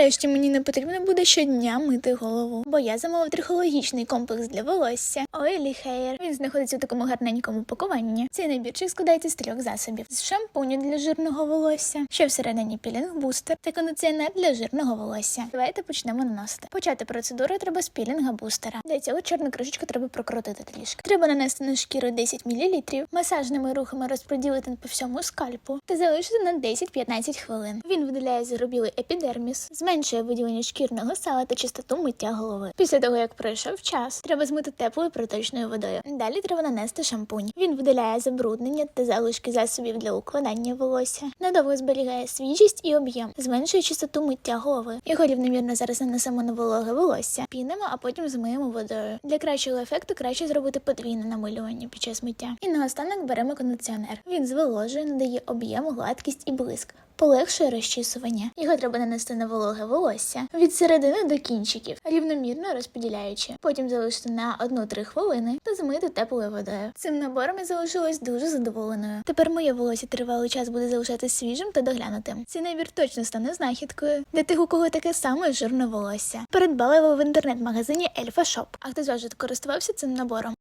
Нарешті мені не потрібно буде щодня мити голову, бо я замовив трихологічний комплекс для волосся Oily Hair. Він знаходиться у такому гарненькому пакуванні. Цей набірчик складається з трьох засобів: з шампуню для жирного волосся, що всередині пілінг бустер та кондиціонер для жирного волосся. Давайте почнемо наносити. Почати процедуру треба з пілінга бустера. Для цього чорну кришечку треба прокрутити трішки. Треба нанести на шкіру 10 мл, масажними рухами розподілити по всьому скальпу та залишити на 10-15 хвилин. Він видаляє загрубілий епідерміс, зменшує виділення шкірного сала та чистоту миття голови. Після того, як пройшов час, треба змити теплою проточною водою. Далі треба нанести шампунь. Він видаляє забруднення та залишки засобів для укладання волосся. Надовго зберігає свіжість і об'єм, зменшує чистоту миття голови. Його рівномірно зараз нанесемо на вологе волосся, пінемо, а потім змиємо водою. Для кращого ефекту краще зробити подвійне намилювання під час миття. І наостанок беремо кондиціонер. Він зволожує, надає об'єм, гладкість і блиск. Полегшує розчісування. Його треба нанести на вологе волосся від середини до кінчиків, рівномірно розподіляючи. Потім залишити на 1-3 хвилини та змити теплою водою. Цим набором я залишилась дуже задоволеною. Тепер моє волосся тривалий час буде залишатися свіжим та доглянутим. Цей набір точно стане знахідкою для тих, у кого таке саме жирне волосся. Передбала його в інтернет-магазині Ельфа Шоп. А хто з користувався цим набором?